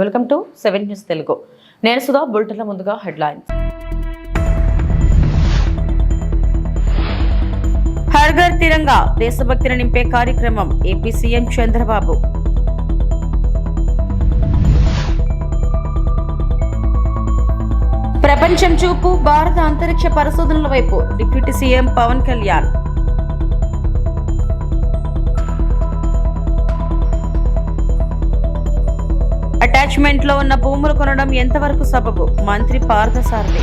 Welcome to seven news Telugu. నేను సుధా బుల్టన్ల ముందుగా headlines. హర్ఘర్ తిరంగా దేశభక్తిని నింపే కార్యక్రమం ఏపీ సీఎం చంద్రబాబు. ప్రపంచం చూపు భారత అంతరిక్ష పరిశోధనల వైపు డిప్యూటీ సీఎం పవన్ కళ్యాణ్. అటాచ్మెంట్లో ఉన్న భూములు కొనడం ఎంతవరకు సబబు? మంత్రి పార్థసారథి.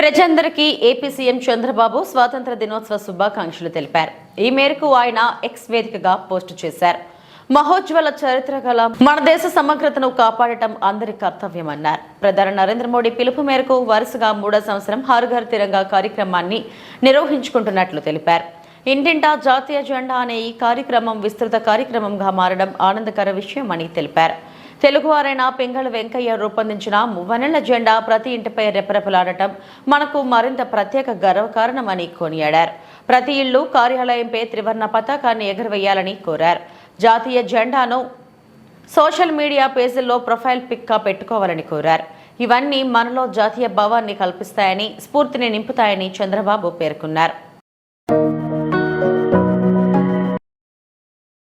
ప్రజలందరికీ ఏపీ సీఎం చంద్రబాబు స్వాతంత్ర దినోత్సవ శుభాకాంక్షలు తెలిపారు. ఈ మేరకు ఆయన ఎక్స్ వేదికగా పోస్టు చేశారు. మహోజ్వల చరిత్ర గల మన దేశ సమగ్రతను కాపాడటం అందరి కర్తవ్యమన్నారు. ప్రధాని నరేంద్ర మోడీ పిలుపు మేరకు వరుసగా మూడో సంవత్సరం హర్ఘర్ తిరంగా కార్యక్రమాన్ని నిర్వహించుకుంటున్నట్లు తెలిపారు. ఇంటింటా జాతీయ జెండా అనే ఈ కార్యక్రమం విస్తృత కార్యక్రమంగా మారడం ఆనందకర విషయమని తెలిపారు. తెలుగువారైన పింగళ వెంకయ్య రూపొందించిన మువ్వనెళ్ళ జెండా ప్రతి ఇంటిపై రెపరెపలాడటం మనకు మరింత ప్రత్యేక గర్వకారణమని కొనియాడారు. ప్రతి ఇల్లు కార్యాలయంపై త్రివర్ణ పతాకాన్ని ఎగురవేయాలని కోరారు. జాతీయ జెండాను సోషల్ మీడియా పేజీల్లో ప్రొఫైల్ పిక్గా పెట్టుకోవాలని కోరారు. ఇవన్నీ మనలో జాతీయ భావాన్ని కల్పిస్తాయని స్ఫూర్తిని నింపుతాయని చంద్రబాబు పేర్కొన్నారు.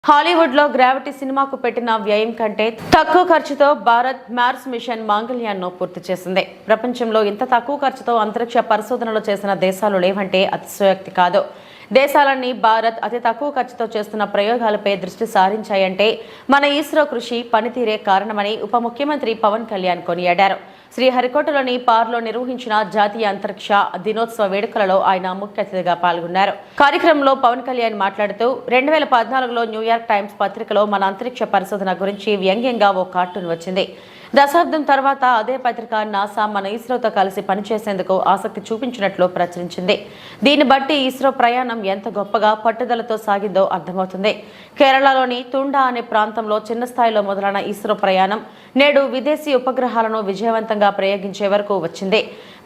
హాలీవుడ్లో గ్రావిటీ సినిమాకు పెట్టిన వ్యయం కంటే తక్కువ ఖర్చుతో భారత్ మార్స్ మిషన్ మాంగళ్యాన్ని పూర్తి చేసింది. ప్రపంచంలో ఇంత తక్కువ ఖర్చుతో అంతరిక్ష పరిశోధనలు చేసిన దేశాలు లేవంటే అతిశయోక్తి కాదు. దేశాలన్నీ భారత్ అతి తక్కువ ఖర్చుతో చేస్తున్న ప్రయోగాలపై దృష్టి సారించాయంటే మన ఇస్రో కృషి పనితీరే కారణమని ఉప ముఖ్యమంత్రి పవన్ కళ్యాణ్ కొనియాడారు. శ్రీహరికోటలోని పార్లో నిర్వహించిన జాతీయ అంతరిక్ష దినోత్సవ వేడుకలలో ఆయన ముఖ్య అతిథిగా పాల్గొన్నారు. కార్యక్రమంలో పవన్ కళ్యాణ్ మాట్లాడుతూ రెండు వేల పద్నాలుగులో న్యూయార్క్ టైమ్స్ పత్రికలో మన అంతరిక్ష పరిశోధన గురించి వ్యంగ్యంగా ఓ కార్టూన్ వచ్చింది. దశాబ్దం తర్వాత అదే పత్రిక నాసా మన ఇస్రోతో కలిసి పనిచేసేందుకు ఆసక్తి చూపించినట్లు ప్రచురించింది. దీన్ని బట్టి ఇస్రో ప్రయాణం ఎంత గొప్పగా పట్టుదలతో సాగిందో అర్థమవుతుంది. కేరళలోని తుండా అనే ప్రాంతంలో చిన్న స్థాయిలో మొదలైన ఇస్రో ప్రయాణం నేడు విదేశీ ఉపగ్రహాలను విజయవంతంగా ప్రయోగించే వరకు వచ్చింది.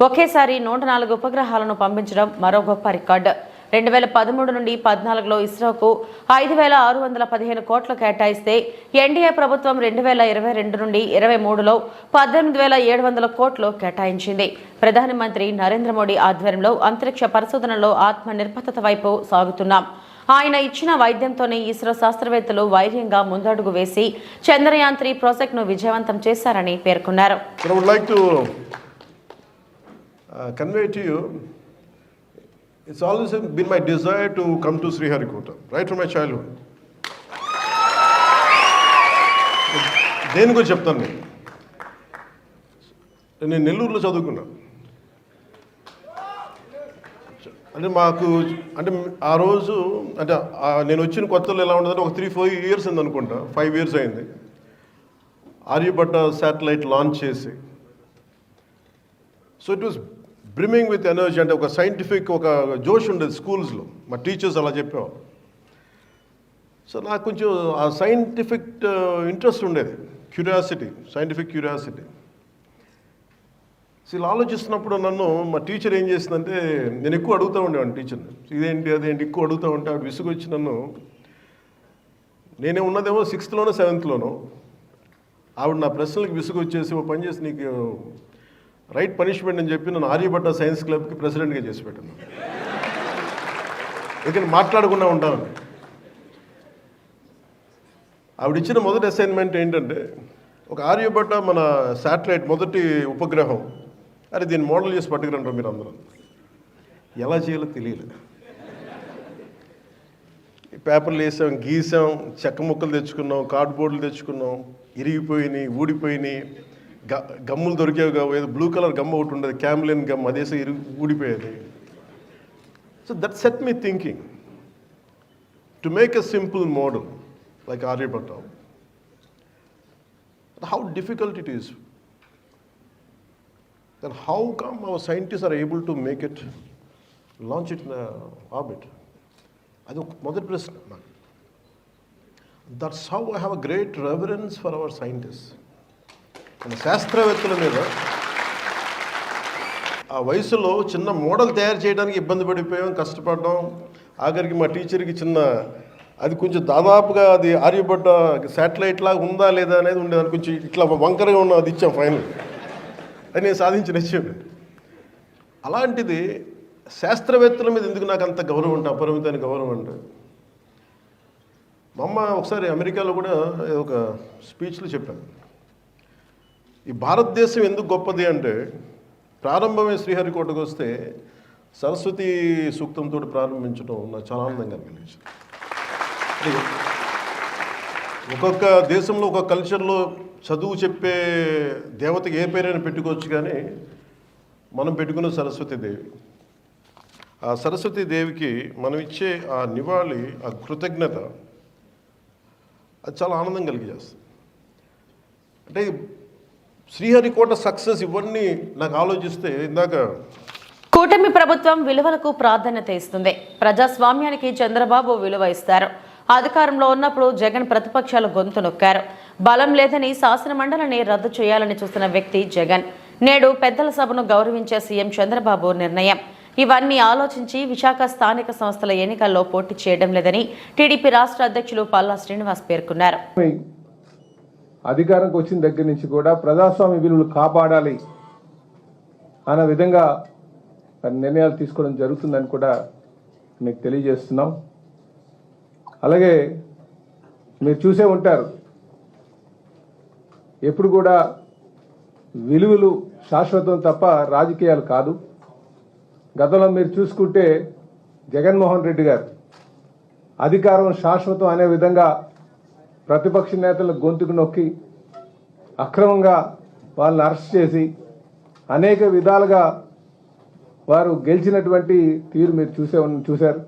ఒకేసారి నూట నాలుగు ఉపగ్రహాలను పంపించడం మరో గొప్ప రికార్డు. రెండు వేల పదమూడు నుండి పద్నాలుగులో ఇస్రోకు ఐదు వేల ఆరు వందల పదిహేను కోట్లు కేటాయిస్తే ఎన్డీఏ ప్రభుత్వం రెండు వేల ఇరవై రెండు నుండి ఇరవై మూడులో పద్దెనిమిది వేల ఏడు వందల కోట్లు కేటాయించింది. ప్రధానమంత్రి నరేంద్ర మోడీ ఆధ్వర్యంలో అంతరిక్ష పరిశోధనలో ఆత్మ నిర్భరత వైపు సాగుతున్నాం. ఆయన ఇచ్చిన వైద్యంతోనే ఇస్రో శాస్త్రవేత్తలు వైర్యంగా ముందడుగు వేసి చంద్రయాన్ త్రీ ప్రాజెక్టును విజయవంతం చేశారని పేర్కొన్నారు. Uh, convey to you, it's always been my desire to come to Sriharikota, right from my childhood. దేని గురించి చెప్తాను నేను? నేను నెల్లూరులో చదువుకున్నా. అంటే మాకు అంటే ఆ రోజు అంటే నేను వచ్చిన కొత్తలో ఎలా ఉండదంటే ఒక త్రీ ఫోర్ ఇయర్స్ ఉంది అనుకుంటా. ఫైవ్ ఇయర్స్ అయింది. ఆర్యభట్ట శాటిలైట్ లాంచ్ చేసి. So it was brimming with energy అంటే ఒక సైంటిఫిక్ ఒక జోష్ ఉండేది స్కూల్స్లో. మా టీచర్స్ అలా చెప్పేవారు సో నాకు కొంచెం ఆ సైంటిఫిక్ ఇంట్రెస్ట్ ఉండేది. క్యూరియాసిటీ సైంటిఫిక్ క్యూరియాసిటీ సో ఇలా ఆలోచిస్తున్నప్పుడు నన్ను మా టీచర్ ఏం చేసిందంటే నేను ఎక్కువ అడుగుతూ ఉండేవాడిని టీచర్ని ఇదేంటి అదేంటి ఎక్కువ అడుగుతూ ఉంటే ఆవిడ విసుగొచ్చి నన్ను నేనే ఉన్నదేమో సిక్స్త్లోనో సెవెంత్లోనో ఆవిడ నా ప్రశ్నలకు విసుగు వచ్చేసి ఓ పని చేసి నీకు రైట్ పనిష్మెంట్ అని చెప్పి నన్ను ఆర్యభట్ట సైన్స్ క్లబ్కి ప్రెసిడెంట్గా చేసి పెట్టాను ఎందుకంటే మాట్లాడకుండా ఉంటాను. ఆవిడ ఇచ్చిన మొదటి అసైన్మెంట్ ఏంటంటే ఒక ఆర్యభట్ట మన శాటిలైట్ మొదటి ఉపగ్రహం. అరే దీన్ని మోడల్ చేసి పట్టుకురంటారు మీరు అందరూ. ఎలా చేయాలో తెలియలేదు ఈ పేపర్లు వేసాం గీసాం చెక్క ముక్కలు తెచ్చుకున్నాం కార్డ్బోర్డులు తెచ్చుకున్నాం. ఇరిగిపోయినాయి ఊడిపోయినాయి. గమ్ములు దొరికేవి కావు ఏదో బ్లూ కలర్ గమ్ ఒకటి ఉండేది Camlin gum అదేసో ఇరిగి ఊడిపోయేది so that set me thinking to make a simple model like Aryabhata how difficult it is then how come our scientists are able to make it launch it in a orbit అది ఒక మొదటి ప్రశ్న నాకు that's how I have a great reverence for our scientist మన శాస్త్రవేత్తల మీద ఆ వయసులో చిన్న మోడల్ తయారు చేయడానికి ఇబ్బంది పడిపోయాం కష్టపడ్డాం. ఆఖరికి మా టీచర్కి చిన్న అది కొంచెం దాదాపుగా అది ఆర్యబడ్డ శాటిలైట్ లాగా ఉందా లేదా అనేది ఉండేది కొంచెం ఇట్లా వంకరగా ఉన్న అది ఇచ్చాం ఫైనల్. అది నేను సాధించిన విషయం అలాంటిది శాస్త్రవేత్తల మీద ఎందుకు నాకు అంత గౌరవం అంటే అపరిమితమైన గౌరవం అంటే? మా అమ్మ ఒకసారి అమెరికాలో కూడా ఒక స్పీచ్లో చెప్పాను. ఈ భారతదేశం ఎందుకు గొప్పది అంటే ప్రారంభమే శ్రీహరికోటకు వస్తే సరస్వతి సూక్తంతో ప్రారంభించడం నాకు చాలా ఆనందంగా అనిపించింది. ఒక్కొక్క దేశంలో ఒక్కొక్క కల్చర్లో చదువు చెప్పే దేవతకి ఏ పేరైనా పెట్టుకోవచ్చు కానీ మనం పెట్టుకున్న సరస్వతి దేవి. ఆ సరస్వతి దేవికి మనం ఇచ్చే ఆ నివాళి ఆ కృతజ్ఞత అది చాలా ఆనందం కలిగజేస్తుంది. అంటే శ్రీహరికోట సక్సెస్ ఇవన్నీ నాకు ఆలోచిస్తే ఇందాక కూటమి ప్రభుత్వం విలువలకు ప్రాధాన్యత ఇస్తుంది. ప్రజాస్వామ్యానికి చంద్రబాబు విలువ ఇస్తారు. అధికారంలో ఉన్నప్పుడు జగన్ ప్రతిపక్షాలు గొంతు నొక్కారు. బలం లేదని శాసనమండలిని రద్దు చేయాలని చూస్తున్న వ్యక్తి జగన్. నేడు పెద్దల సభను గౌరవించే సీఎం చంద్రబాబు నిర్ణయం. ఇవన్నీ ఆలోచించి విశాఖ స్థానిక సంస్థల ఎన్నికల్లో పోటీ చేయడం లేదని టీడీపీ రాష్ట్ర అధ్యక్షులు పల్లా శ్రీనివాస్ పేర్కొన్నారు. అధికారంకి వచ్చిన దగ్గర నుంచి కూడా ప్రజాస్వామ్య విలువలు కాపాడాలి అన్న విధంగా నిర్ణయాలు తీసుకోవడం జరుగుతుందని కూడా మీకు తెలియజేస్తున్నాం. అలాగే మీరు చూసే ఉంటారు. ఎప్పుడు కూడా విలువలు శాశ్వతం తప్ప రాజకీయాలు కాదు. గతంలో మీరు చూసుకుంటే జగన్మోహన్ రెడ్డి గారు అధికారం శాశ్వతం అనే విధంగా ప్రతిపక్ష నేతల గొంతుకు నొక్కి అక్రమంగా వాళ్ళని అరెస్ట్ చేసి అనేక విధాలుగా వారు గెలిచినటువంటి తీరు మీరు చూసే చూశారు.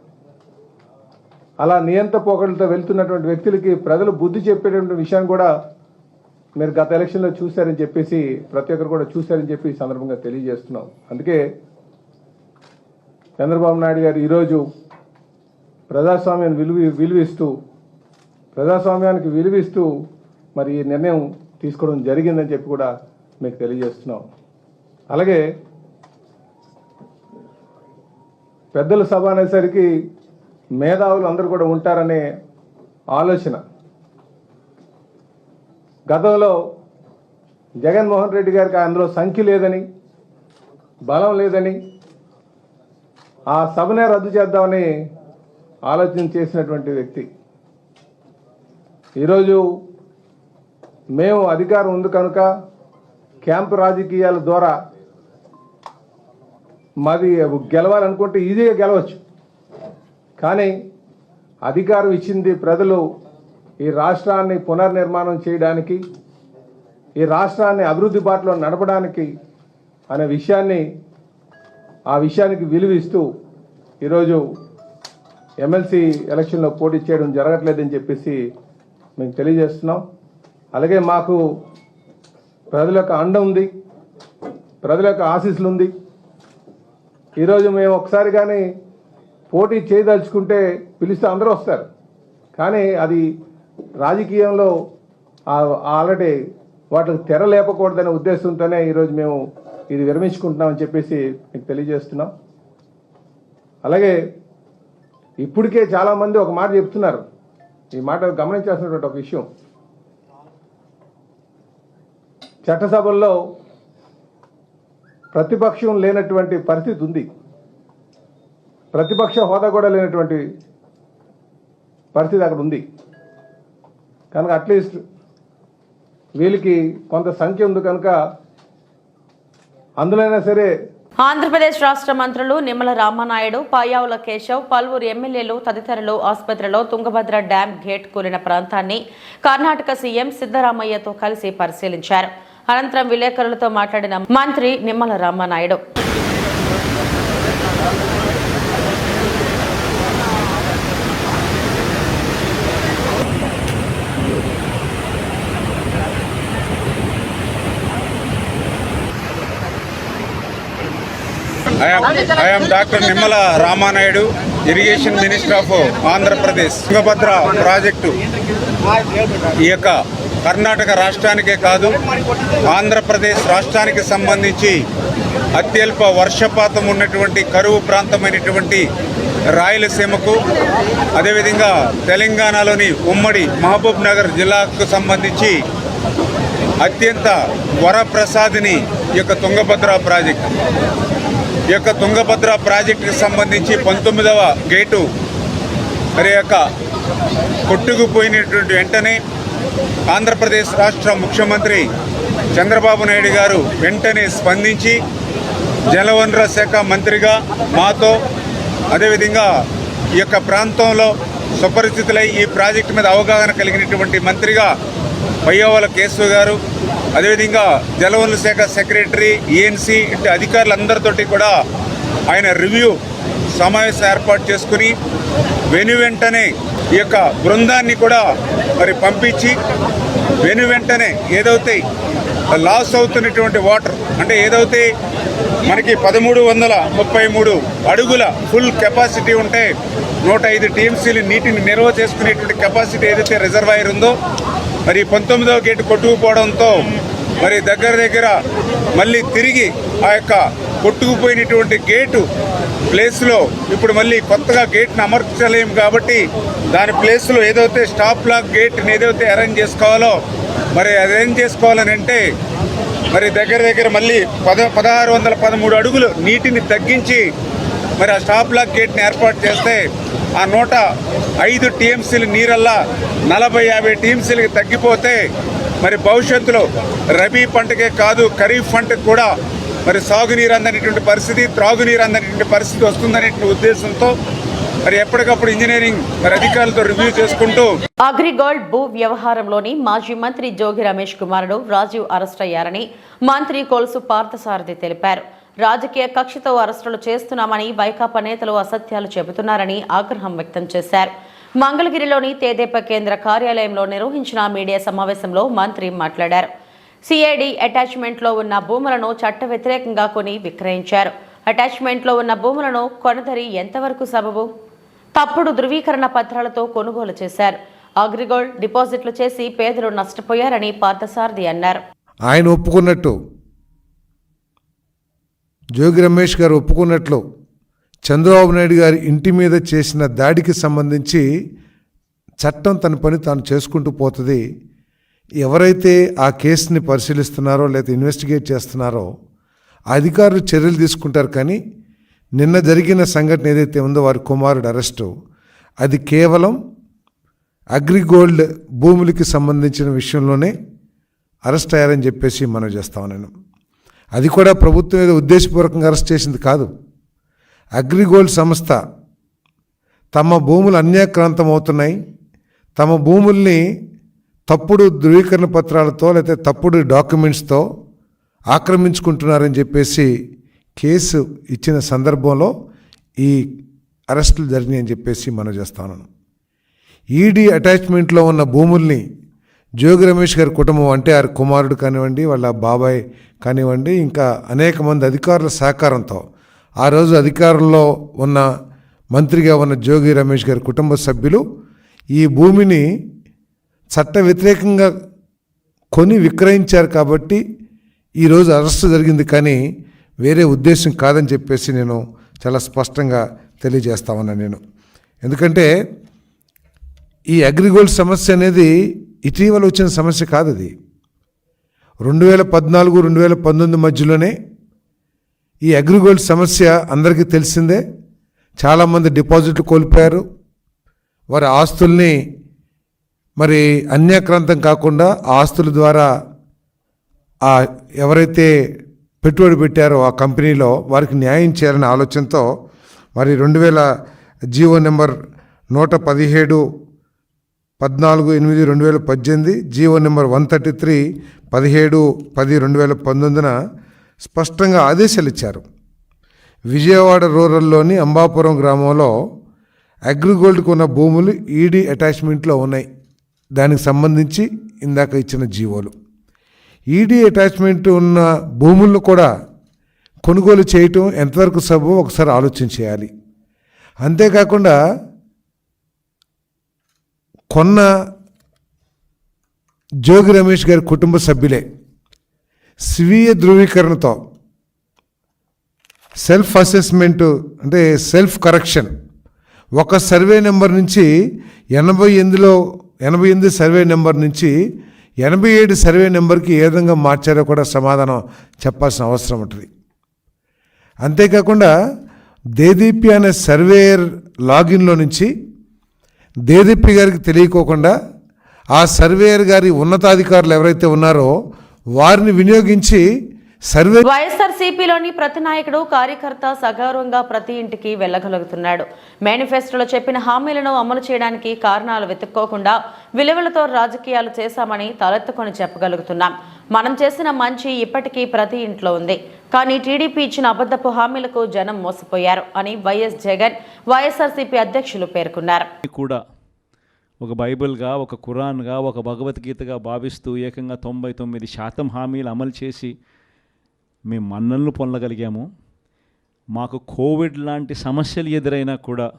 అలా నియంత పోకడలతో వెళ్తున్నటువంటి వ్యక్తులకి ప్రజలు బుద్ధి చెప్పేటువంటి విషయాన్ని కూడా మీరు గత ఎలక్షన్లో చూశారని చెప్పేసి ప్రతి ఒక్కరు కూడా చూశారని చెప్పి సందర్భంగా తెలియజేస్తున్నాం. అందుకే చంద్రబాబు నాయుడు గారు ఈరోజు ప్రజాస్వామ్యం విలువ విలువిస్తూ ప్రజాస్వామ్యానికి విలువిస్తూ మరి ఈ నిర్ణయం తీసుకోవడం జరిగిందని చెప్పి కూడా మీకు తెలియజేస్తున్నాం. అలాగే పెద్దల సభ అనేసరికి మేధావులు అందరూ కూడా ఉంటారనే ఆలోచన. గతంలో జగన్మోహన్ రెడ్డి గారికి అందులో సంఖ్య లేదని బలం లేదని ఆ సభనే రద్దు చేద్దామని ఆలోచన చేసినటువంటి వ్యక్తి ఈరోజు మేము అధికారం ఉంది కనుక క్యాంపు రాజకీయాల ద్వారా మాది గెలవాలనుకుంటే ఈజీగా గెలవచ్చు. కానీ అధికారం ఇచ్చింది ప్రజలు ఈ రాష్ట్రాన్ని పునర్నిర్మాణం చేయడానికి ఈ రాష్ట్రాన్ని అభివృద్ధి బాటలో నడపడానికి అనే విషయాన్ని ఆ విషయానికి విలువిస్తూ ఈరోజు ఎమ్మెల్సీ ఎలక్షన్లో పోటీ చేయడం జరగట్లేదని చెప్పేసి మేము తెలియజేస్తున్నాం. అలాగే మాకు ప్రజల యొక్క అండ ఉంది. ప్రజల యొక్క ఆశీస్సులు ఉంది. ఈరోజు మేము ఒకసారి కానీ పోటీ చేయదలుచుకుంటే పిలిస్తే అందరూ వస్తారు. కానీ అది రాజకీయంలో ఆ- ఆల్రెడీ వాటికి తెర లేపకూడదనే ఉద్దేశంతోనే ఈరోజు మేము ఇది విరమించుకుంటున్నామని చెప్పేసి మీకు తెలియజేస్తున్నాం. అలాగే ఇప్పటికే చాలామంది ఒక మాట చెప్తున్నారు. ఈ మాట గమనించాల్సినటువంటి ఒక విషయం. చట్టసభల్లో ప్రతిపక్షం లేనటువంటి పరిస్థితి ఉంది. ప్రతిపక్ష హోదా కూడా లేనటువంటి పరిస్థితి అక్కడ ఉంది. కనుక అట్లీస్ట్ వీళ్ళకి కొంత సంఖ్య ఉంది కనుక అందులోనైనా సరే ఆంధ్రప్రదేశ్ రాష్ట్ర మంత్రులు నిమ్మల రామనాయుడు పాయావుల కేశవ్ పలువురు ఎమ్మెల్యేలు తదితరులు ఆసుపత్రిలో తుంగభద్ర డ్యాం గేట్ కూలిన ప్రాంతాన్ని కర్ణాటక సీఎం సిద్దరామయ్యతో కలిసి పరిశీలించారు. అనంతరం విలేకరులతో మాట్లాడిన మంత్రి Nimmala Rama Naidu. I am, doctor Nimmala Ramanaidu irrigation minister of Andhra Pradesh Tungabhadra project ఈ యొక్క కర్ణాటక రాష్ట్రానికే కాదు ఆంధ్రప్రదేశ్ రాష్ట్రానికి సంబంధించి అత్యల్ప వర్షపాతం ఉన్నటువంటి కరువు ప్రాంతమైనటువంటి రాయలసీమకు అదేవిధంగా తెలంగాణలోని ఉమ్మడి మహబూబ్ నగర్ జిల్లాకు సంబంధించి అత్యంత వరప్రసాదిని ఈ యొక్క తుంగభద్ర ప్రాజెక్టు. ఈ యొక్క తుంగభద్ర ప్రాజెక్టుకి సంబంధించి పంతొమ్మిదవ గేటు మరి యొక్క కొట్టుకుపోయినటువంటి వెంటనే ఆంధ్రప్రదేశ్ రాష్ట్ర ముఖ్యమంత్రి చంద్రబాబు నాయుడు గారు వెంటనే స్పందించి జలవనరుల శాఖ మంత్రిగా మాతో అదేవిధంగా ఈ యొక్క ప్రాంతంలో సుపరిచితులై ఈ ప్రాజెక్టు మీద అవగాహన కలిగినటువంటి మంత్రిగా పయ్యవల కేశవ గారు అదేవిధంగా జలవనరుల శాఖ సెక్రటరీ ఈఎన్సీ ఇటు అధికారులందరితోటి కూడా ఆయన రివ్యూ సమావేశం ఏర్పాటు చేసుకుని వెను వెంటనే ఈ యొక్క బృందాన్ని కూడా మరి పంపించి వెను వెంటనే ఏదైతే లాస్ అవుతున్నటువంటి వాటర్ అంటే ఏదైతే మనకి పదమూడు వందల ముప్పై మూడు అడుగుల ఫుల్ కెపాసిటీ ఉంటే నూట ఐదు టీఎంసీలు నీటిని నిల్వ చేసుకునేటువంటి కెపాసిటీ ఏదైతే రిజర్వాయర్ ఉందో మరి పంతొమ్మిదవ గేటు కొట్టుకుపోవడంతో మరి దగ్గర దగ్గర మళ్ళీ తిరిగి ఆ యొక్క కొట్టుకుపోయినటువంటి గేటు ప్లేస్లో ఇప్పుడు మళ్ళీ కొత్తగా గేట్ను అమర్చలేము కాబట్టి దాని ప్లేస్లో ఏదైతే స్టాప్ లాక్ గేట్ని ఏదైతే అరేంజ్ చేసుకోవాలో మరి అరేంజ్ చేసుకోవాలని అంటే మరి దగ్గర దగ్గర మళ్ళీ పద పదహారు వందల పదమూడు అడుగులు నీటిని తగ్గించి మరి ఆ స్టాప్ లాక్ గేట్ని ఏర్పాటు చేస్తే ఆ నూట ఐదు టీఎంసీల నీరల్లా నలభై యాభై టీఎంసీలకి తగ్గిపోతే మరి భవిష్యత్తులో రబీ పంటకే కాదు ఖరీఫ్ పంటకు కూడా మరి సాగునీరు అందనేటువంటి పరిస్థితి త్రాగునీరు అందనేటువంటి పరిస్థితి వస్తుందనే ఉద్దేశంతో మరి ఎప్పటికప్పుడు ఇంజనీరింగ్ మరి అధికారులతో రివ్యూ చేసుకుంటూ అగ్రిగోల్డ్ భూ వ్యవహారంలోని మాజీ మంత్రి జోగి రమేష్ కుమారుడు రాజీవ్ అరెస్ట్ అయ్యారని మంత్రి కొలుసు పార్థసారథి తెలిపారు. రాజకీయ కక్షతో అరెస్టులు చేస్తున్నామని వైకాపా నేతలు అసత్యాలు చెబుతున్నారని ఆగ్రహం వ్యక్తం చేశారు. మంగళగిరిలోని తేదేపా కేంద్ర కార్యాలయంలో నిర్వహించిన మీడియా సమావేశంలో మంత్రి మాట్లాడారు. సిఐడి అటాచ్మెంట్లో ఉన్న భూములను చట్ట వ్యతిరేకంగా కొని విక్రయించారు. అటాచ్మెంట్లో ఉన్న భూములను కొనదరి ఎంతవరకు సబబు? తప్పుడు ధృవీకరణ పత్రాలతో కొనుగోలు చేశారు. అగ్రిగోల్డ్ డిపాజిట్లు చేసి పేదలు నష్టపోయారని పార్థసారథి అన్నారు. ఆయన ఒప్పుకున్నట్టు జోగి రమేష్ గారు ఒప్పుకున్నట్లు చంద్రబాబు నాయుడు గారి ఇంటి మీద చేసిన దాడికి సంబంధించి చట్టం తన పని తాను చేసుకుంటూ పోతుంది. ఎవరైతే ఆ కేసుని పరిశీలిస్తున్నారో లేదా ఇన్వెస్టిగేట్ చేస్తున్నారో ఆ అధికారులు చర్యలు తీసుకుంటారు కానీ నిన్న జరిగిన సంఘటన ఏదైతే ఉందో వారి కుమారుడు అరెస్టు అది కేవలం అగ్రిగోల్డ్ భూములకి సంబంధించిన విషయంలోనే అరెస్ట్ అయ్యారని చెప్పేసి మనం చేస్తాం నేను అది కూడా ప్రభుత్వం ఏదో ఉద్దేశపూర్వకంగా అరెస్ట్ చేసింది కాదు. అగ్రిగోల్డ్ సంస్థ తమ భూములు అన్యాక్రాంతం అవుతున్నాయి తమ భూముల్ని తప్పుడు ధృవీకరణ పత్రాలతో లేకపోతే తప్పుడు డాక్యుమెంట్స్తో ఆక్రమించుకుంటున్నారని చెప్పేసి కేసు ఇచ్చిన సందర్భంలో ఈ అరెస్టులు జరిగినాయని చెప్పేసి మనం చేస్తాను ఈడీ అటాచ్మెంట్లో ఉన్న భూముల్ని జోగి రమేష్ గారి కుటుంబం అంటే వారి కుమారుడు కానివ్వండి వాళ్ళ బాబాయ్ కానివ్వండి ఇంకా అనేక మంది అధికారుల సహకారంతో ఆ రోజు అధికారంలో ఉన్న మంత్రిగా ఉన్న జోగి రమేష్ గారి కుటుంబ సభ్యులు ఈ భూమిని చట్ట వ్యతిరేకంగా కొని విక్రయించారు కాబట్టి ఈరోజు అరెస్టు జరిగింది కానీ వేరే ఉద్దేశం కాదని చెప్పేసి నేను చాలా స్పష్టంగా తెలియజేస్తా ఉన్నాను నేను. ఎందుకంటే ఈ అగ్రిగోల్డ్ సమస్య అనేది ఇటీవల వచ్చిన సమస్య కాదు అది. రెండు వేల పద్నాలుగు రెండు వేల పంతొమ్మిది మధ్యలోనే ఈ అగ్రిగోల్డ్ సమస్య అందరికీ తెలిసిందే. చాలామంది డిపాజిట్లు కోల్పోయారు. వారి ఆస్తుల్ని మరి అన్యాక్రాంతం కాకుండా ఆ ఆస్తుల ద్వారా ఆ ఎవరైతే పెట్టుబడి పెట్టారో ఆ కంపెనీలో వారికి న్యాయం చేయాలనే ఆలోచనతో మరి రెండు వేల జీవో నెంబర్ నూట పదిహేడు పద్నాలుగు ఎనిమిది రెండు వేల పద్దెనిమిది GO number one thirty three పదిహేడు పది రెండు వేల పంతొమ్మిదిన స్పష్టంగా ఆదేశాలు ఇచ్చారు విజయవాడ రూరల్లోని అంబాపురం గ్రామంలో అగ్రిగోల్డ్కు ఉన్న భూములు ఈడీ అటాచ్మెంట్లో ఉన్నాయి. దానికి సంబంధించి ఇందాక ఇచ్చిన జీవోలు. ఈడీ అటాచ్మెంట్ ఉన్న భూములను కూడా కొనుగోలు చేయటం ఎంతవరకు సబ్బు ఒకసారి ఆలోచన చేయాలి. అంతేకాకుండా కొన్న జోగి రమేష్ గారి కుటుంబ సభ్యులే స్వీయ ధృవీకరణతో సెల్ఫ్ అసెస్మెంట్ అంటే సెల్ఫ్ కరెక్షన్. ఒక సర్వే నెంబర్ నుంచి ఎనభై ఎనిమిదిలో ఎనభై ఎనిమిది సర్వే నెంబర్ నుంచి ఎనభై ఏడు సర్వే నెంబర్కి ఏ విధంగా మార్చారో కూడా సమాధానం చెప్పాల్సిన అవసరం ఉంటుంది. అంతేకాకుండా దేదీప్య అనే సర్వేయర్ లాగిన్లో నుంచి దేదిప్పి గారికి తెలియకోకుండా ఆ సర్వేయర్ గారి ఉన్నతాధికారులు ఎవరైతే ఉన్నారో వారిని వినియోగించి సర్వే వైఎస్ఆర్సీపీలోని ప్రతి నాయకుడు కార్యకర్త సగౌరవంగా ప్రతి ఇంటికి వెళ్ళగలుగుతున్నాడు. మేనిఫెస్టోలో చెప్పిన హామీలను అమలు చేయడానికి కారణాలు వెతుక్కోకుండా విలువలతో రాజకీయాలు చేశామని తలెత్తుకొని చెప్పగలుగుతున్నాం. మనం చేసిన మంచి ఇప్పటికీ ప్రతి ఇంట్లో ఉంది. కానీ టీడీపీ ఇచ్చిన అబద్ధపు హామీలకు జనం మోసపోయారు అని వైఎస్ జగన్ వైఎస్ఆర్సీపీ అధ్యక్షులు పేర్కొన్నారు. కూడా ఒక బైబిల్గా ఒక కురాన్గా ఒక భగవద్గీతగా భావిస్తూ ఏకంగా తొంభై తొమ్మిది శాతం హామీలు అమలు చేసి మేము మన్నలను పొందగలిగాము. మాకు కోవిడ్ లాంటి సమస్యలు ఎదురైనా కూడా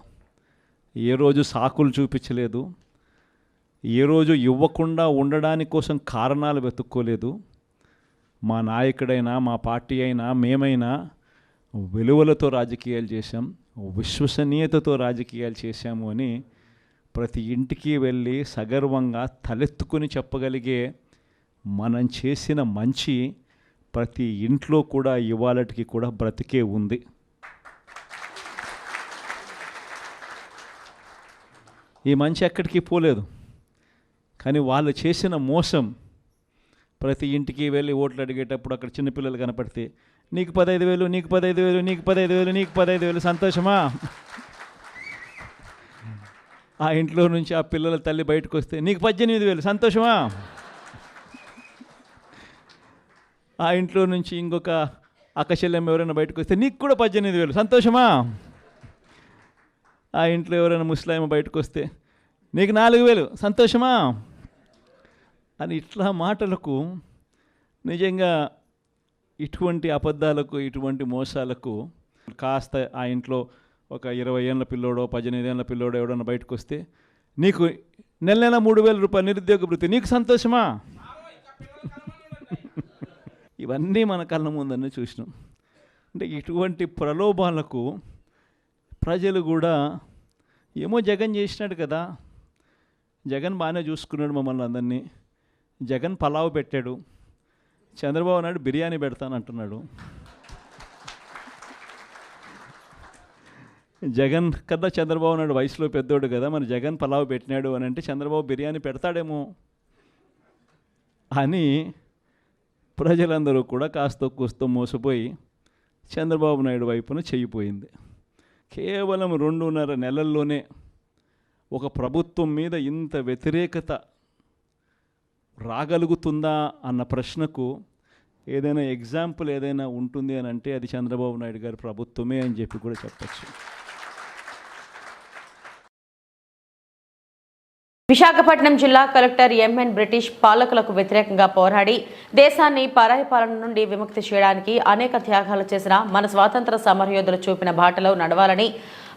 ఏ రోజు సాకులు చూపించలేదు. ఏ రోజు ఇవ్వకుండా ఉండడానికి కోసం కారణాలు వెతుక్కోలేదు. మా నాయకుడైనా మా పార్టీ అయినా మేమైనా విలువలతో రాజకీయాలు చేశాం విశ్వసనీయతతో రాజకీయాలు చేశాము అని ప్రతి ఇంటికి వెళ్ళి సగర్వంగా తలెత్తుకొని చెప్పగలిగే మనం చేసిన మంచి ప్రతి ఇంట్లో కూడా ఇవాళటికి కూడా బ్రతికే ఉంది. ఈ మంచి ఎక్కడికి పోలేదు. కానీ వాళ్ళు చేసిన మోసం ప్రతి ఇంటికి వెళ్ళి ఓట్లు అడిగేటప్పుడు అక్కడ చిన్నపిల్లలు కనపడితే నీకు పదహైదు వేలు నీకు పదహైదు వేలు నీకు పదహైదు వేలు నీకు పదహైదు వేలు సంతోషమా? ఆ ఇంట్లో నుంచి ఆ పిల్లల తల్లి బయటకు వస్తే నీకు పద్దెనిమిది వేలు సంతోషమా? ఆ ఇంట్లో నుంచి ఇంకొక అక్కశల్యం ఎవరైనా బయటకు వస్తే నీకు కూడా పద్దెనిమిది వేలు సంతోషమా? ఆ ఇంట్లో ఎవరైనా ముస్లాం బయటకు వస్తే నీకు నాలుగు వేలు సంతోషమా? అని ఇట్లా మాటలకు నిజంగా ఇటువంటి అబద్ధాలకు ఇటువంటి మోసాలకు కాస్త ఆ ఇంట్లో ఒక ఇరవై ఏళ్ళ పిల్లోడో పద్దెనిమిది ఏళ్ళ పిల్లోడో ఎవడన్నా బయటకు వస్తే నీకు నెల నెల మూడు వేల రూపాయలు నిరుద్యోగ వృత్తి నీకు సంతోషమా? ఇవన్నీ మన కళ్ళ ముందన్నీ చూసినాం. అంటే ఇటువంటి ప్రలోభాలకు ప్రజలు కూడా ఏమో జగన్ చేసినాడు కదా. జగన్ బాగానే చూసుకున్నాడు మమ్మల్ని అందరినీ. జగన్ పలావ్ పెట్టాడు చంద్రబాబు నాయుడు బిర్యానీ పెడతానంటున్నాడు జగన్ కదా చంద్రబాబు నాయుడు వయసులో పెద్దోడు కదా మరి జగన్ పలావ్ పెట్టినాడు అని అంటే చంద్రబాబు బిర్యానీ పెడతాడేమో అని ప్రజలందరూ కూడా కాస్త కూస్తో మోసపోయి చంద్రబాబు నాయుడు వైపున చెయ్యిపోయింది కేవలం రెండున్నర నెలల్లోనే ఒక ప్రభుత్వం మీద ఇంత వ్యతిరేకత రాగలుగుతుందా అన్న ప్రశ్నకు ఏదైనా ఎగ్జాంపుల్ ఏదైనా ఉంటుంది అని అంటే అది చంద్రబాబు నాయుడు గారి ప్రభుత్వమే అని చెప్పి కూడా చెప్పచ్చు. విశాఖపట్నం జిల్లా కలెక్టర్ ఎంఎన్ బ్రిటిష్ పాలకులకు వ్యతిరేకంగా పోరాడి దేశాన్ని పరాయి పాలన నుండి విముక్తి చేయడానికి అనేక త్యాగాలు చేసిన మన స్వాతంత్ర సమరయోధులు చూపిన బాటలో నడవాలని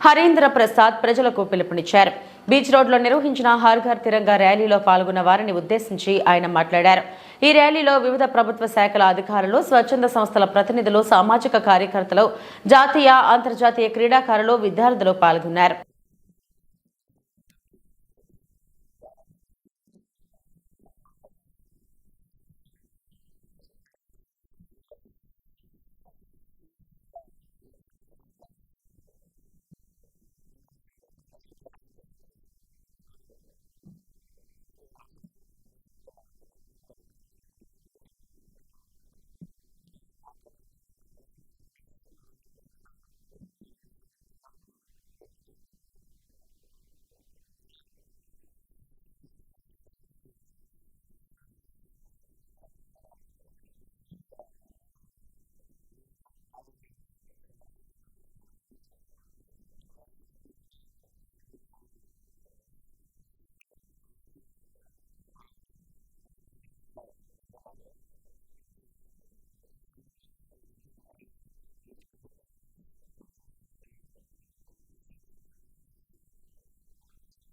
హరీంద్ర ప్రసాద్ ప్రజలకు పిలుపునిచ్చారు. బీచ్ రోడ్లో నిర్వహించిన హర్ఘర్ తిరంగా ర్యాలీలో పాల్గొన్న వారిని ఉద్దేశించి ఆయన మాట్లాడారు. ఈ ర్యాలీలో వివిధ ప్రభుత్వ శాఖల అధికారులు స్వచ్ఛంద సంస్థల ప్రతినిధులు సామాజిక కార్యకర్తలు జాతీయ అంతర్జాతీయ క్రీడాకారులు విద్యార్థులు పాల్గొన్నారు.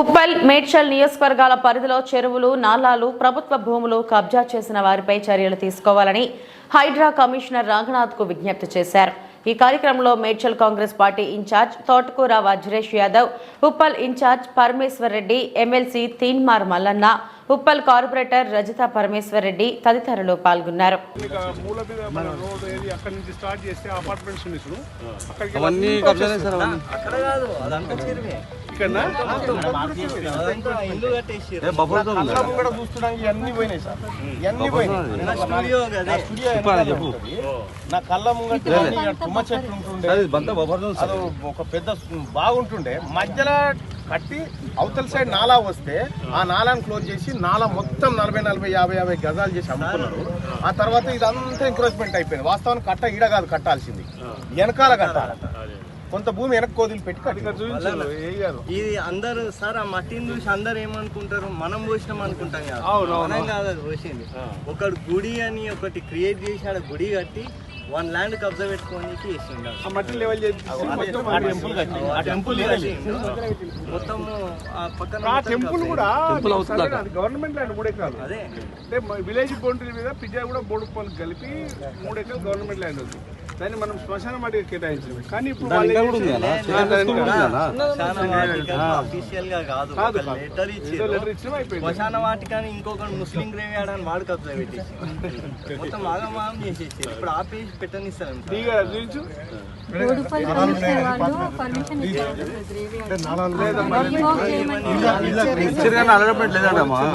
ఉప్పల్ మేడ్చల్ నియోజకవర్గాల పరిధిలో చెరువులు నాలాలు ప్రభుత్వ భూములు కబ్జా చేసిన వారిపై చర్యలు తీసుకోవాలని హైడ్రా కమిషనర్ రంగనాథ్కు విజ్ఞప్తి చేశారు. ఈ కార్యక్రమంలో Medchal Congress party incharge Thotakura Vajresh Yadav Uppal incharge Parameshwar Reddy MLC Teenmar Mallanna Uppal corporator Rajitha Parameshwar Reddy తదితరులు పాల్గొన్నారు. నా కళ్ళ ముంగట తుమ్మ చెట్లు ఉంటుండే. ఒక పెద్ద బాగుంటుండే. మధ్యలో కట్టి అవతల సైడ్ నాలా వస్తే ఆ నాలాను క్లోజ్ చేసి నాలా మొత్తం నలభై నలభై యాభై యాభై గజాలు చేసి అమ్ముకున్నారు. ఆ తర్వాత ఇదంతా ఎంక్రోచ్మెంట్ అయిపోయింది. వాస్తవానికి కట్ట ఈడ కాదు కట్టాల్సింది. వెనకాల కట్టాలి కొంత భూమి వెనక్కి కోదిలి పెట్టి కట్టి ఇది అందరూ సార్ ఆ మట్టిని చూసి అందరు ఏమనుకుంటారు? మనం పోసినాం అనుకుంటాం కదా. మనం కాదు పోసింది. ఒకడు గుడి అని ఒకటి క్రియేట్ చేసి ఆడ గుడి కట్టి వన్ ల్యాండ్ కబ్జా పెట్టుకోనికి వేసిండు ఆ మట్టి లెవెల్ చేసి మొత్తం ఆ టెంపుల్ కట్టి ఆ టెంపుల్ మొత్తం పక్కన టెంపుల్ కూడా టెంపుల్ అవుతుందట. అది గవర్నమెంట్ ల్యాండ్ మూడు ఎకరాలు. అదే. అంటే విలేజ్ బౌండరీ మీద పిజ్జా కూడా బోర్డు పనులు కలిపి మూడు ఎకరాలు గవర్నమెంట్ ల్యాండ్ ఉంది. దాన్ని మనం శ్మశాన వాటికి కేటాయించాము కానీ ఇప్పుడు. లెటర్ ఇచ్చినా అయిపోయింది. శ్మశాన వాటికని ఇంకొకటి ముస్లిం గ్రేవ్ యార్డ్ వాడు కబ్జా పెట్టేసి మొత్తం ఆగమాగం చేసేసి ఇప్పుడు ఆపేసి పెట్టనిస్తారు చూపించు.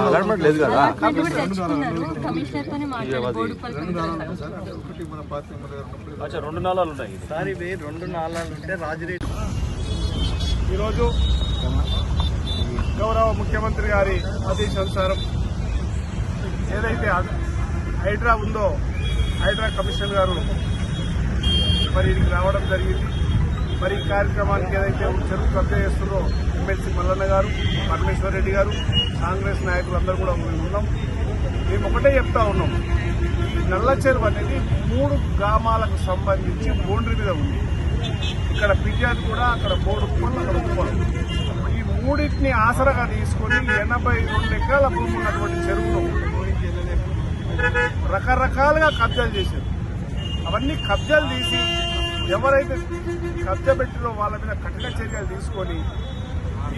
అలర్ట్మెంట్ లేదు కదా. కమిషనర్ తోనే మాట్లాడారు బోడుపల్లి కమిషనర్ సార్ ఇవి రెండు నాలాలు ఉంటే రాజురెడ్డి ఈరోజు గౌరవ ముఖ్యమంత్రి గారి ఆదేశానుసారం ఏదైతే హైడ్రా ఉందో హైడ్రా కమిషనర్ గారు మరి ఇక్కడికి రావడం జరిగింది. మరి ఈ కార్యక్రమానికి ఏదైతే చెరువు కబ్జా చేస్తున్నారో ఎమ్మెల్సీ మల్లన్న గారు పరమేశ్వర్ రెడ్డి గారు కాంగ్రెస్ నాయకులు అందరూ కూడా మేము ఉన్నాం. మేము ఒకటే చెప్తా ఉన్నాం. నల్ల చెరువు అనేది మూడు గ్రామాలకు సంబంధించి బౌండరీ మీద ఉంది. ఇక్కడ పిజ్జాది కూడా అక్కడ బోర్డు ఉప్పల్ అక్కడ ఉప్పాలి ఈ మూడింటిని ఆసరాగా తీసుకొని ఎనభై రెండు ఎకరాల భూమి ఉన్నటువంటి చెరువును రకరకాలుగా కబ్జాలు చేశారు. అవన్నీ కబ్జాలు తీసి ఎవరైతే కబ్జా పెట్టినో వాళ్ళ మీద కఠిన చర్యలు తీసుకొని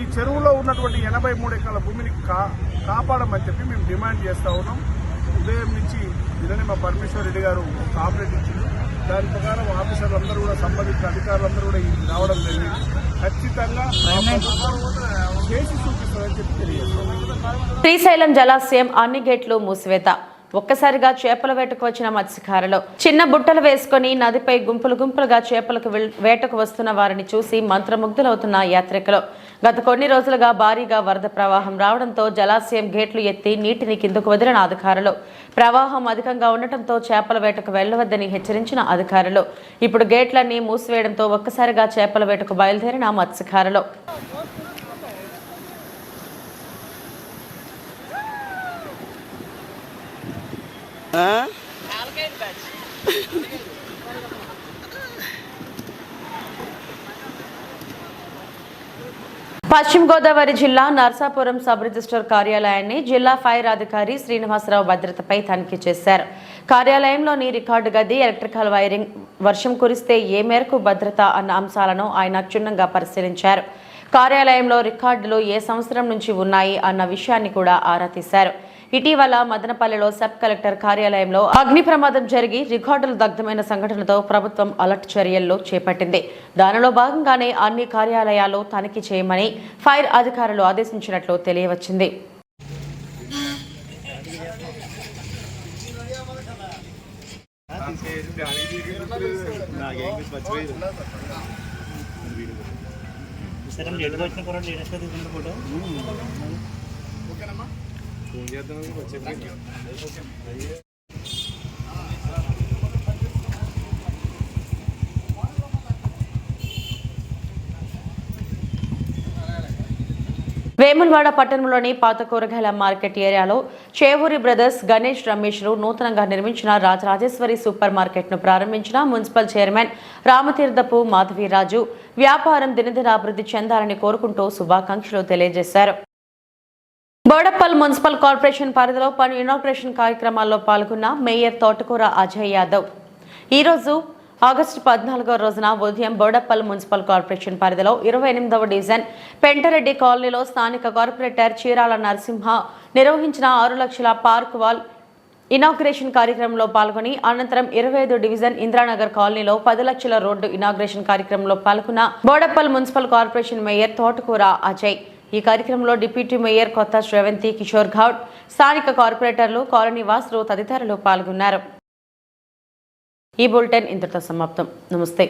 ఈ చెరువులో ఉన్నటువంటి ఎనభై మూడు ఎకరాల భూమిని కా కాపాడమని చెప్పి మేము డిమాండ్ చేస్తా ఉన్నాం. ఉదయం నుంచి నిన్ననే మా పరమేశ్వర్ రెడ్డి గారు ఒక ఆపరేట్ ఇచ్చింది దాని ప్రకారం ఆఫీసర్లు అందరూ కూడా సంబంధిత అధికారులు అందరూ కూడా ఈ రావడం జరిగింది. ఖచ్చితంగా శ్రీశైలం జలాశయం అన్ని గేట్లు మూసివేత. ఒక్కసారిగా చేపల వేటకు వచ్చిన మత్స్యకారులు. చిన్న బుట్టలు వేసుకుని నదిపై గుంపులు గుంపులుగా చేపలకు వేటకు వస్తున్న వారిని చూసి మంత్రముగ్ధులవుతున్న యాత్రికులు. గత కొన్ని రోజులుగా భారీగా వరద ప్రవాహం రావడంతో జలాశయం గేట్లు ఎత్తి నీటిని కిందకు వదిలిన అధికారులు. ప్రవాహం అధికంగా ఉండటంతో చేపల వేటకు వెళ్ళవద్దని హెచ్చరించిన అధికారులు. ఇప్పుడు గేట్లన్నీ మూసివేయడంతో ఒక్కసారిగా చేపల వేటకు బయలుదేరిన మత్స్యకారులు. పశ్చిమ గోదావరి జిల్లా నర్సాపురం సబ్ రిజిస్టర్ కార్యాలయాన్ని జిల్లా ఫైర్ అధికారి శ్రీనివాసరావు భద్రతపై తనిఖీ చేశారు. కార్యాలయంలోని రికార్డు గది ఎలక్ట్రికల్ వైరింగ్ వర్షం కురిస్తే ఏ మేరకు భద్రత అన్న అంశాలను ఆయన క్షుణ్ణంగా పరిశీలించారు. కార్యాలయంలో రికార్డులు ఏ సంవత్సరం నుంచి ఉన్నాయి అన్న విషయాన్ని కూడా ఆరా తీశారు. ఇటీవల మదనపల్లెలో సబ్ కలెక్టర్ కార్యాలయంలో అగ్ని ప్రమాదం జరిగి రికార్డులు దగ్ధమైన సంఘటనతో ప్రభుత్వం అలర్ట్ చర్యల్లో చేపట్టింది. దానిలో భాగంగానే అన్ని కార్యాలయాలు తనిఖీ చేయమని ఫైర్ అధికారులు ఆదేశించినట్లు తెలియవచ్చింది. సరే వచ్చిన ఫోటో? వేములవాడ పట్టణంలోని పాత కూరగాయల మార్కెట్ ఏరియాలో చేవూరి బ్రదర్స్ గణేష్ రమేష్లు నూతనంగా నిర్మించిన రాజరాజేశ్వరి సూపర్ మార్కెట్ను ప్రారంభించిన మున్సిపల్ చైర్మన్ రామతీర్థపు మాధవీరాజు వ్యాపారం దినదిన అభివృద్ధి చెందాలని కోరుకుంటూ శుభాకాంక్షలు తెలియజేశారు. బోడప్పల్ మున్సిపల్ కార్పొరేషన్ పరిధిలో పలు ఇనాగ్రేషన్ కార్యక్రమాల్లో పాల్గొన్న మేయర్ తోటకూర అజయ్ యాదవ్. ఈరోజు ఆగస్టు పద్నాలుగో రోజున ఉదయం బోడప్పల్ మున్సిపల్ కార్పొరేషన్ పరిధిలో ఇరవై ఎనిమిదవ డివిజన్ పెంటరెడ్డి కాలనీలో స్థానిక కార్పొరేటర్ చీరాల నరసింహ నిర్వహించిన ఆరు లక్షల పార్క్ వాల్ ఇనాగ్రేషన్ కార్యక్రమంలో పాల్గొని అనంతరం ఇరవై ఐదు డివిజన్ ఇంద్రానగర్ కాలనీలో పది లక్షల రోడ్డు ఇనాగ్రేషన్ కార్యక్రమంలో పాల్గొన్న బోడప్పల్ మున్సిపల్ కార్పొరేషన్ మేయర్ తోటకూర అజయ్. ఈ కార్యక్రమంలో డిప్యూటీ మేయర్ కొత్త శ్రవంతి కిషోర్ గౌడ్ స్థానిక కార్పొరేటర్లు కాలనీ వాసులు తదితరులు పాల్గొన్నారు. ఈ బులెటిన్ ఇంతటితో సమాప్తం. నమస్తే.